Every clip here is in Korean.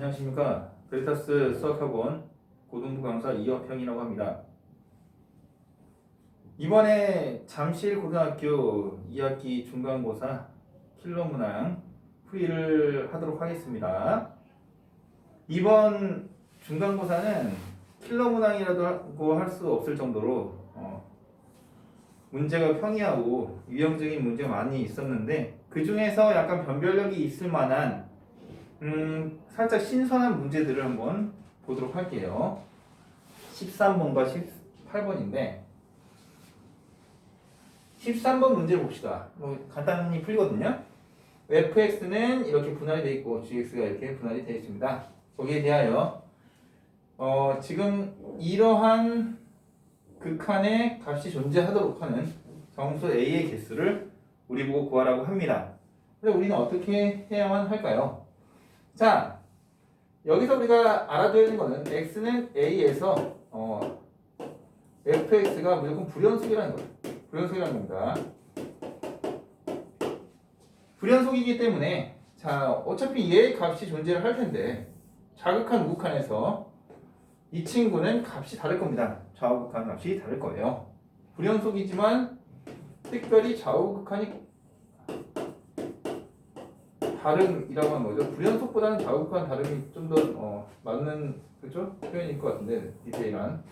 안녕하십니까. 베리타스 수학학원 고등부 강사 이혁형이라고 합니다. 이번에 잠실 고등학교 2학기 중간고사 킬러 문항 풀이를 하도록 하겠습니다. 이번 중간고사는 킬러 문항이라고 할 수 없을 정도로 어, 문제가 평이하고 유형적인 문제가 많이 있었는데 그 중에서 약간 변별력이 있을 만한 음, 살짝 신선한 문제들을 한번 보도록 할게요. 13번과 18번인데 13번 문제 봅시다. 뭐 간단히 풀리거든요. fx는 이렇게 분할이 되어 있고 gx가 이렇게 분할이 되어 있습니다. 거기에 대하여 어, 지금 이러한 극한의 값이 존재하도록 하는 정수 a의 개수를 우리 보고 구하라고 합니다. 근데 우리는 어떻게 해야만 할까요? 자, 여기서 우리가 알아둬야 되는 거는 x는 a에서 어, fx가 무조건 불연속이라는 거예요. 불연속이라는 겁니다. 불연속이기 때문에 자 어차피 얘의 값이 존재를 할 텐데 자극한 우극한에서 이 친구는 값이 다를 겁니다. 좌우극한 값이 다를 거예요. 불연속이지만 특별히 좌우극한이 다름이라고 하는 거죠. 불연속보다는 좌우극한 다름이 좀 더 어, 맞는 그죠 표현일 것 같은데 디테일한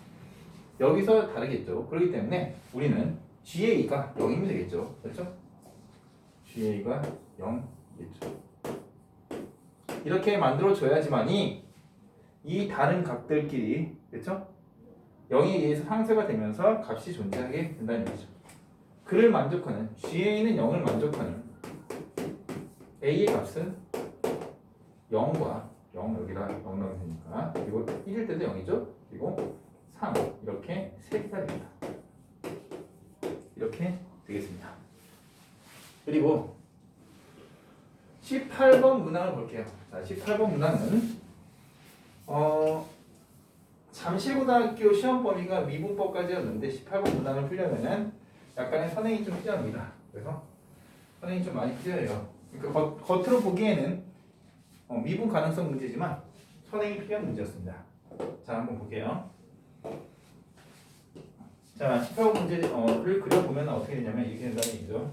여기서 다르겠죠. 그렇기 때문에 우리는 GA가 0이면 되겠죠. 그렇죠? GA가 0이겠죠. 이렇게 만들어 줘야지만이 이 다른 각들끼리 그렇죠? 0에 의해서 상쇄가 되면서 값이 존재하게 된다는 얘기죠. 그를 만족하는 GA는 0을 만족하는 A의 값은 0과 0 여기다 0 넣으면 되니까 그리고 1일 때도 0이죠. 그리고 3 이렇게 세 개가 됩니다. 이렇게 되겠습니다. 그리고 18번 문항을 볼게요. 자, 18번 문항은 어, 잠실고등학교 시험 범위가 미분법까지였는데 18번 문항을 풀려면은 약간의 선행이 좀 필요합니다. 그래서 선행이 좀 많이 필요해요. 그러니까 겉, 겉으로 보기에는 어, 미분 가능성 문제지만 선행이 필요한 문제였습니다. 자, 한번 볼게요. 자, 18번 문제를 그려보면 어떻게 되냐면 이렇게 된다는 얘기죠.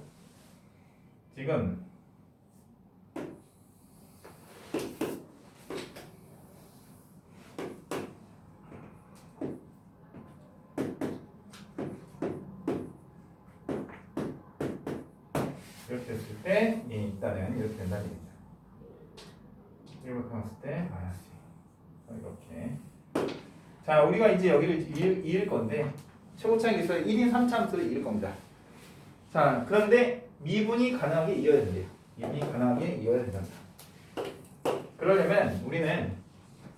지금 이렇게 됐을 때 예, 일단은 이렇게 된다는 얘기죠. 1번 갔을 때 마이너스 이렇게 자 우리가 이제 여기를 이을, 이을 건데 최고차의 개수가 1인 3차함수를 이을 겁니다. 자 그런데 미분이 가능하게 이어야 된대요. 미분이 가능하게 이어야 된답니다. 그러려면 우리는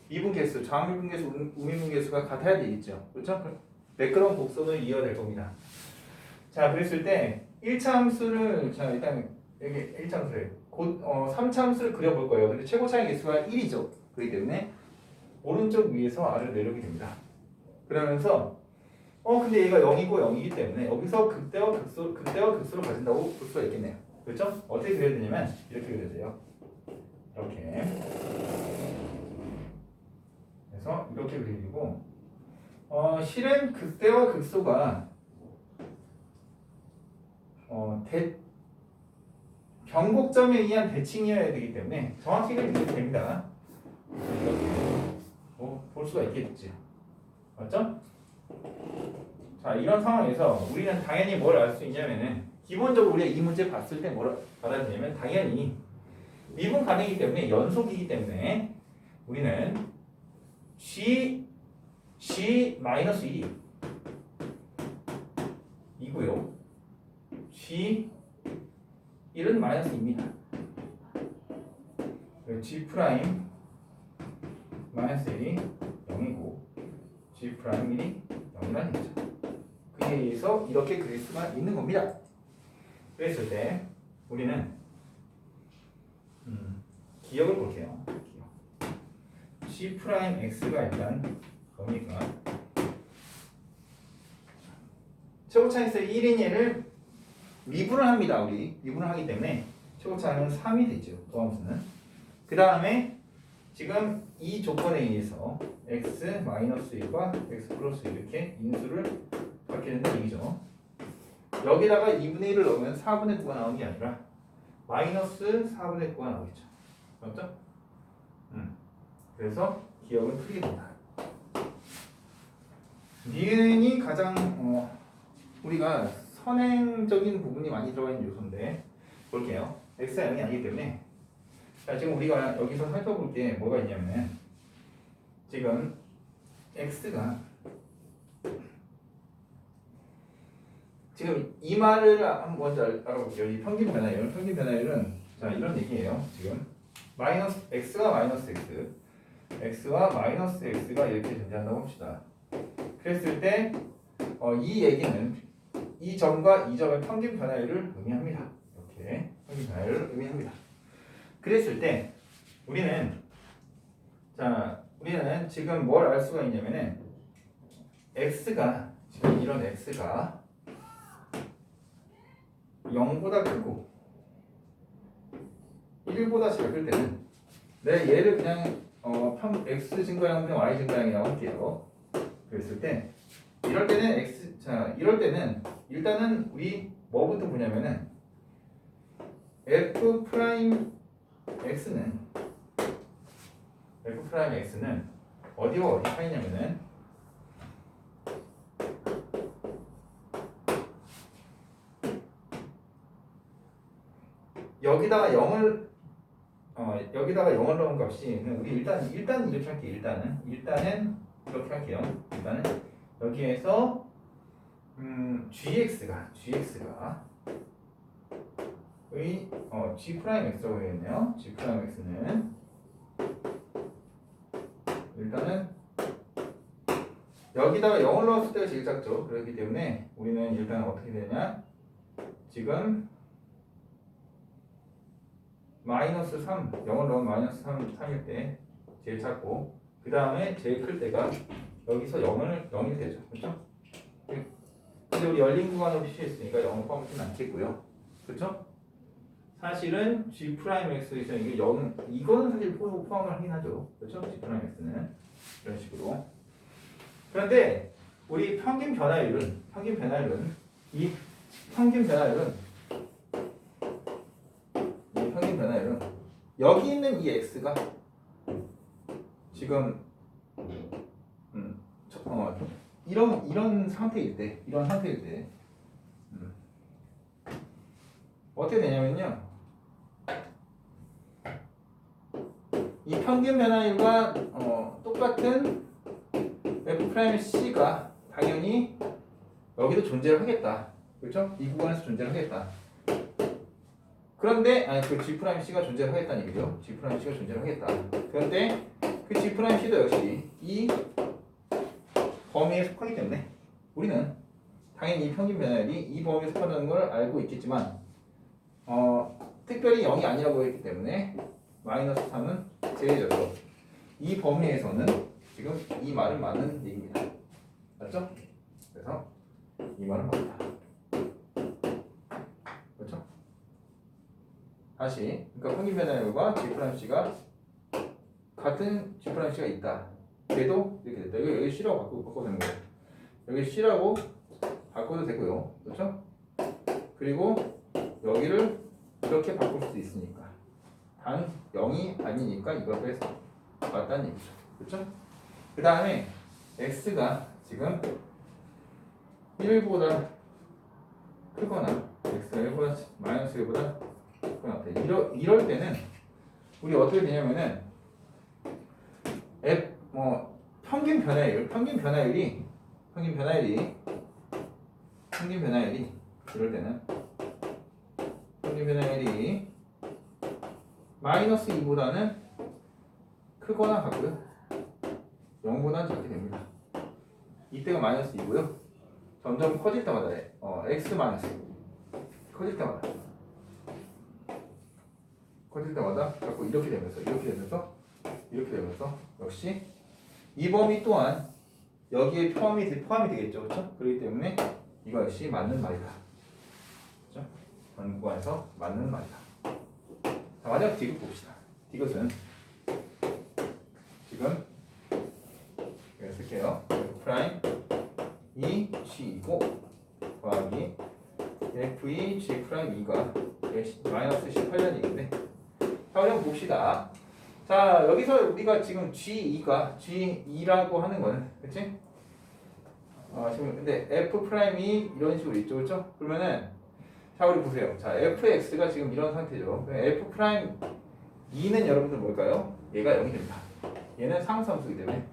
미분 개수, 좌미분 개수, 우- 우미분 개수가 같아야 되겠죠. 그렇죠? 매끄러운 곡선을 이어야 될 겁니다. 자 그랬을 때 1차 함수를 자 일단 여기 1차 함수를 곧 어, 3차 함수를 그려볼 거예요. 근데 최고 차의 개수가 1이죠. 그렇기 때문에 오른쪽 위에서 아래로 내려오게 됩니다. 그러면서 어 근데 얘가 0이고 0이기 때문에 여기서 극대와 극수 극대와 극수로 가진다고 볼 수가 있겠네요. 그렇죠? 어떻게 그려야 되냐면 이렇게 그려야 돼요. 이렇게 그래서 이렇게 그리고 어 실은 극대와 극소가 어 대, 경곡점에 의한 대칭이어야 되기 때문에 정확히 그리면 됩니다. 이렇게 뭐, 볼 수가 있겠지. 맞죠? 자, 이런 상황에서 우리는 당연히 뭘 알 수 있냐면은 기본적으로 우리가 이 문제 봤을 때 뭘 받아들냐면 당연히 미분 가능이기 때문에 연속이기 때문에 우리는 g g 마이너스 1이 이고요. G 1은 마이너스 2입니다. g 프라임 마이너스 1이 0이고 g 프라임 1이 0이라는 얘기죠. 그에 의해서 이렇게 그릴 수가 있는 겁니다. 그랬을 때 우리는 음, 기억을 볼게요. 기억. g 프라임 x가 일단 0이니까 최고 차에서 1인 얘를 미분을 합니다. 우리 미분을 하기 때문에 최고차는 3이 되죠. 도함수는 그 다음에 지금 이 조건에 의해서 x 마이너스 1과 x 플러스 1 이렇게 인수를 받게 된다는 얘기죠. 여기다가 2분의 1을 넣으면 4분의 9가 나오는 게 아니라 마이너스 4분의 9가 나오겠죠. 맞죠? 음. 그래서 기억은 틀리게 된다. 니은이 가장 어, 우리가 선행적인 부분이 많이 들어가 있는 요소인데 볼게요. x가 0이 아니기 때문에 자 지금 우리가 여기서 살펴볼 게 뭐가 있냐면 지금 x가 지금 이 말을 한번 알아볼게요. 이 평균 변화율, 평균 변화율은 자 이런 얘기예요. 지금 마이너스 x가 마이너스 x, x와 마이너스 x가 이렇게 존재한다고 합시다. 그랬을 때 어, 이 얘기는 이 점과 이 점의 평균 변화율을 의미합니다. 이렇게 평균 변화율을 의미합니다. 그랬을 때 우리는 자 우리는 지금 뭘 알 수가 있냐면은 x가 지금 이런 x가 0보다 크고 1보다 작을 때는 내 얘를 그냥 어, 평 x 증가량분의 y 증가량이라고 할게요. 그랬을 때 이럴 때는 x 자 이럴 때는 일단은 우리 뭐부터 보냐면은 f 프라임 x는 f 프라임 x는 어디와 어디 차이냐면은 여기다가 0을 어 여기다가 0을 넣은 값이 우리 일단 일단 이렇게 할게요. 일단은 일단은 이렇게 할게요. 일단은 여기에서 음 gx가 gx가 의 어, g 프라임 x라고 되겠네요. g 프라임 x는 일단은 여기다가 0을 넣었을 때가 제일 작죠. 그렇기 때문에 우리는 일단 어떻게 되냐? 지금 마이너스 3, 0을 넣으면 마이너스 3, 3일 때 제일 작고 그 다음에 제일 클 때가 여기서 0을 0이 되죠. 그렇죠? 근데 우리 열린 구간으로 표시했으니까 0을 포함하지는 않겠고요. 그렇죠? 사실은 G 프라임 X에서 이게 0 이거는 사실 포- 포함을 하긴 하죠. 그렇죠? G 프라임 X는 이런 식으로. 그런데 우리 평균 변화율은 평균 변화율은 이 평균 변화율은 이 평균 변화율은 여기 있는 이 x가 지금 음, 저- 어, 이런 이런 상태일 때 이런 상태일 때 음, 어떻게 되냐면요 이 평균 변화율과 어, 똑같은 f 프라임 c가 당연히 여기도 존재를 하겠다 그렇죠? 이 구간에서 존재를 하겠다 그런데 아니 그 G 프라임 C가 존재를 하겠다는 얘기죠. G 프라임 C가 존재를 하겠다. 그런데 그 G 프라임 C도 역시 이 범위에 속하기 때문에 우리는 당연히 이 평균 변화율이 이 범위에 속한다는 걸 알고 있겠지만 어 특별히 0이 아니라고 했기 때문에 마이너스 3은 제외져서 이 범위에서는 지금 이 말은 맞는 얘기입니다. 맞죠? 그래서 이 말은 맞다. 그렇죠? 다시 그러니까 평균 변화율과 G 프라임 C가 같은 G 프라임 C가 있다. 그래도 이렇게 됐다. 여기 여기 C라고 바꾸고 바꿔도 되는 거예요. 여기 C라고 바꿔도 되고요. 그렇죠? 그리고 여기를 이렇게 바꿀 수도 있으니까 단 0이 아니니까 이걸 빼서 맞다는 얘기죠. 그렇죠? 그 다음에 X가 지금 1보다 크거나 X가 1보다 마이너스 1보다 크거나. 이럴, 이럴 때는 우리 어떻게 되냐면은 뭐 평균 변화율 평균 변화율이 평균 변화율이 평균 변화율이 이럴 때는 평균 변화율이 마이너스 2보다는 크거나 같고요. 0보다는 작게 됩니다. 이때가 마이너스 2고요. 점점 커질 때마다 어, x 마이너스 커질 때마다. 커질 때마다 자꾸 이렇게 되면서 이렇게 되면서 이렇게 되면서 역시 이 범위 또한 여기에 포함이 되- 포함이 되겠죠, 그렇죠? 그렇기 때문에 이거 역시 맞는 말이다, 그렇죠? 전구간에서 맞는 말이다. 자, 마지막 디귿 봅시다. 디귿은 지금 여기 쓸게요. 프라임 E G이고 더하기 F E G 프라임 E가 마이너스 18년이인데 자 그럼 봅시다. 자 여기서 우리가 지금 G2가 G2라고 하는 거는 그치? 아 지금 근데 F 프라임이 이런 식으로 있죠 그렇죠? 그러면은 자 우리 보세요 자 fx가 지금 이런 상태죠 F 프라임 2는 여러분들 뭘까요? 얘가 0이 됩니다 얘는 상수함수이기 때문에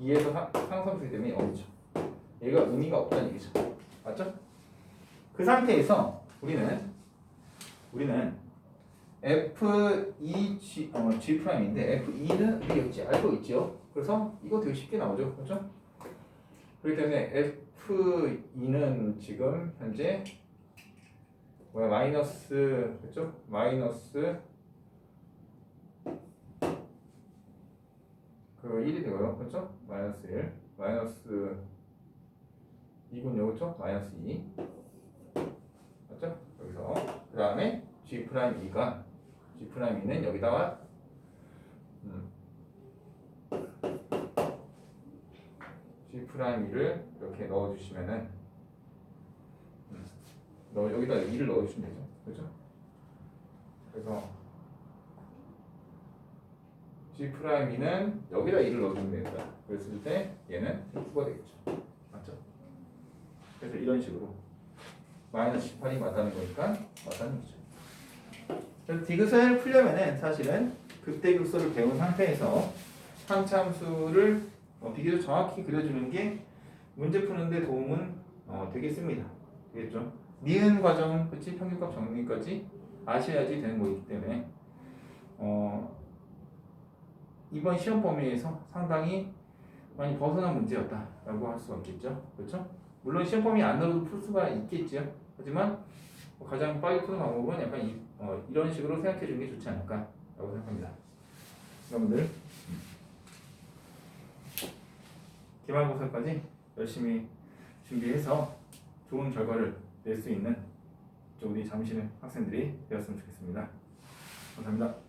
2에서 상수함수이기 때문에 0이죠 얘가 의미가 없다는 얘기죠 맞죠? 그 상태에서 우리는 우리는 F2 G, 어, G 프라임인데 F2는 우리 여기 알고 있죠. 그래서 이거 되게 쉽게 나오죠. 그렇죠? 그렇기 때문에 F2는 지금 현재 뭐야 마이너스 그렇죠? 마이너스 그 1이 되고요. 그렇죠? 마이너스 1 마이너스 2군요. 그렇죠? 마이너스 2 맞죠? 여기서 그 다음에 G 프라임 2가 G 프라임 2는 여기다가 음, G 프라임 2를 이렇게 넣어주시면은 음, 넣 여기다 2를 넣어주시면 되죠, 그렇죠? 그래서 G 프라임 2는 여기다 2를 넣어주면 되겠다. 그랬을 때 얘는 9가 되겠죠, 맞죠? 그래서 이런 식으로 마이너스 18이 맞다는 거니까 맞다는 거죠. 디귿을 풀려면은 사실은 극대 극소를 배운 상태에서 항참수를 어, 비교적 정확히 그려주는 게 문제 푸는데 도움은 어, 되겠습니다. 되겠죠? 니은 과정, 그치? 평균값 정리까지 아셔야지 되는 거기 때문에 어, 이번 시험 범위에서 상당히 많이 벗어난 문제였다라고 할 수가 있겠죠. 그렇죠? 물론 시험 범위 안으로도 풀 수가 있겠죠. 하지만 뭐 가장 빨리 푸는 방법은 약간 이, 어, 이런 식으로 생각해 주는 게 좋지 않을까라고 생각합니다. 여러분들 기말고사까지 열심히 준비해서 좋은 결과를 낼 수 있는 우리 잠시는 학생들이 되었으면 좋겠습니다. 감사합니다.